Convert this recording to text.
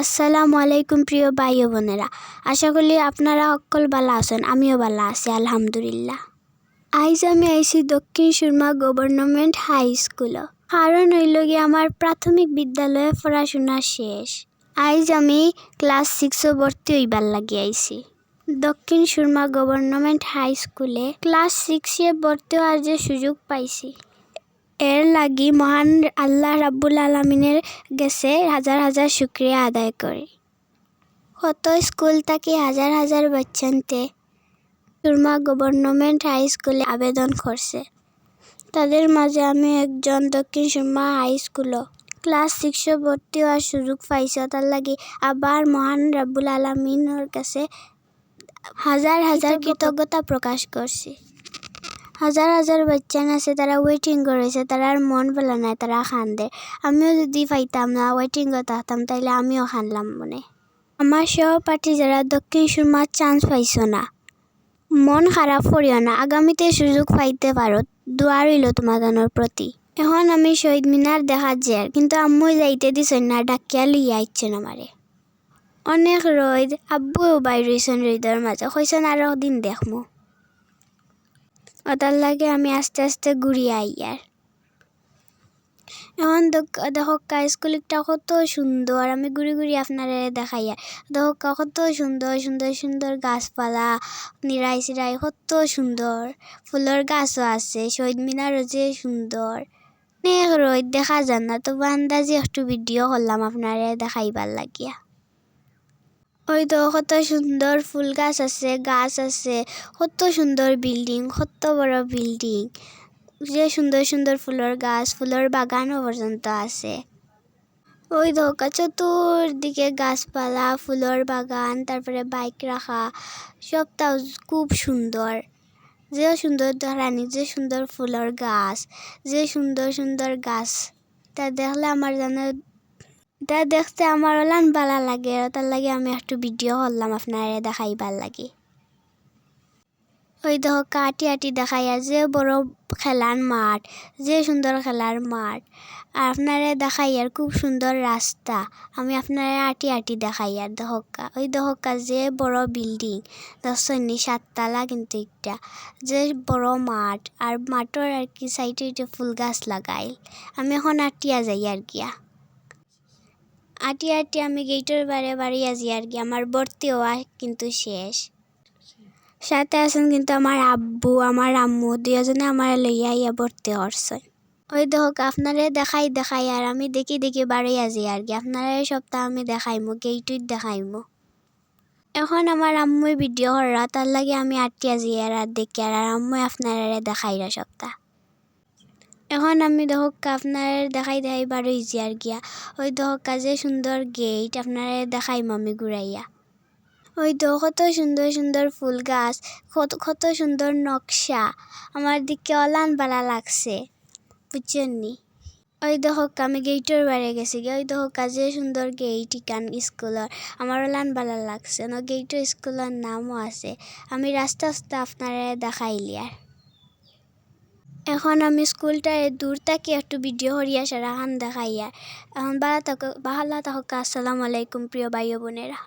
আসসালামু আলাইকুম প্রিয় ভাই ও বোনেরা। আশা করি আপনারা অকল বালা আছেন, আমিও বালা আছি, আলহামদুলিল্লাহ। আইজ আমি আইছি Dakshin Surma government high school. কারণ হইল গিয়ে আমার প্রাথমিক বিদ্যালয়ে পড়াশোনা শেষ। আইজ আমি ক্লাস সিক্সও ভর্তি হইবার লাগি আইছি। দক্ষিণ সুরমা গভর্নমেন্ট হাই স্কুলে ক্লাস সিক্সে ভর্তি হওয়ার যে সুযোগ পাইছি। এর লাগি মহান আল্লাহ রাব্বুল আলমিনের গেছে হাজার হাজার শুক্রিয়া আদায় করি। কত স্কুল থাকি হাজার হাজার বাচ্চানতে সুরমা গভর্নমেন্ট হাই স্কুলে আবেদন করছে। তাদের মাঝে আমি একজন দক্ষিণ সুরমা হাই স্কুলও ক্লাস সিক্সে ভর্তি হওয়ার সুযোগ পাইছে তার লাগি আবার মহান রাব্বুল আলমিনের কাছে হাজার হাজার কৃতজ্ঞতা প্রকাশ করছি। হাজার হাজার বাচ্চান আছে, তারা ওয়েটিং করেছে, তারা আর মন পেলা নাই, তারা খান্দে। আমিও যদি পাইতাম না ওয়েটিং থাকতাম তাইলে আমিও খানলাম মনে। আমার সহপাঠী যারা দক্ষিণ সুরমার চান্স পাইছো না। মন খারাপ করিও না, আগামীতে সুযোগ পাইতে পারো দোয়া রইল তোমাদের প্রতি এখন আমি শহীদ মিনার দেখা যার কিন্তু আম্মুই যাইতে দিছেন না ডাকিয়া লইয়া আইছেন আমারে অনেক রইদ আব্বুও বাইর রইছেন রইদর মাঝে কইছেন আরও দিন দেখমু ওটার লাগে আমি আস্তে আস্তে ঘুরিয়ে আই আর। এখন দেখো স্কুলটা কত সুন্দর, আমি ঘুরি ঘুরি আপনারে দেখাই আর। দেখো কত সুন্দর সুন্দর সুন্দর গাছপালা, নিরাই সিরাই কত সুন্দর ফুলের গাছও আছে, শহীদ মিনারও যে সুন্দর নে রোদ দেখা যান না তবু আন্দাজে একটু ভিডিও করলাম আপনারে দেখাইবার লাগিয়া। ওই তো কত সুন্দর ফুল গাছ আছে গাছ আছে। কত সুন্দর বিল্ডিং কত বড় বিল্ডিং যে সুন্দর সুন্দর ফুলের গাছ, ফুলের বাগানও পর্যন্ত আছে। ওই ধোকা চতুর্দিকে গাছপালা, ফুলের বাগান, তারপরে বাইক রাখা। সবটাও খুব সুন্দর। যে সুন্দর ধরানি, যে সুন্দর ফুলের গাছ, যে সুন্দর সুন্দর গাছ, তা দেখলে আমার যেন তা দেখতে আমার ওলান ভালো লাগে তার লাগে আমি একটু ভিডিও করলাম দেখাই ভালো লাগে। ওই দেখো কাটি আটি দেখাইয়া যে বড় খেলার মাঠ, যে সুন্দর খেলার মাঠ। আর আপনারা দেখাইয়ার খুব সুন্দর রাস্তা আমি আপনারা আটি আটি দেখাইয়ার দহকা ওই দহকা যে বড় বিল্ডিং দশনি সাততলা কিন্তু একটা যে বড় মাঠ আর মাঠের আর কি সাইডে ফুল গাছ লাগাই আমি এখন আটিয়া যাই আর গিয়া। আটি আটি আমি গেটের বারে বাড়ি আছি আর কি। আমার ভর্তি হওয়া কিন্তু শেষ। সাথে আছেন কিন্তু আমার আব্বু, আমার আম্মু দুজনে আমার লইয়া ইয়া ভর্তি হরছে ওই দেখক আপনারে দেখাই দেখাই আর আমি দেখি দেখি বাড়ি আছি আর কি। আপনারা সপ্তাহ আমি দেখাইমু গেইটুই দেখাইমু। এখন আমার আম্মুই ভিডিও করা, তার লাগে আমি আটটি আছি আর দেখি আর আম্মুই আপনারা দেখাইরা সপ্তাহ। এখন আমি দেখক আপনার দেখাই দেখাই বারো ইজি গিয়া। ওই দেখক যে সুন্দর গেট আপনারা দেখাইম আমি ঘুরাইয়া ওই তো কত সুন্দর সুন্দর ফুল গাছ, কত কত সুন্দর নকশা আমার দিকে অলান বালা লাগছে বুঝছেন নি? ওই দেখক আমি গেইটের বাইরে গেছি গে ওই দেখক যে সুন্দর গেইট ইকান স্কুলের আমার অলান বালা লাগছে, ন গেইটের স্কুলের নামও আছে, আমি রাস্তা আস্তে আপনারা দেখাইলি আর এখন আমি স্কুলটায় দূর থেকে একটু ভিডিও হরিয়া সারা খান দেখাইয়া। এখন বালা থাকো বাহাল্লা থাকুক, আসসালামু আলাইকুম প্রিয় ভাই বোনেরা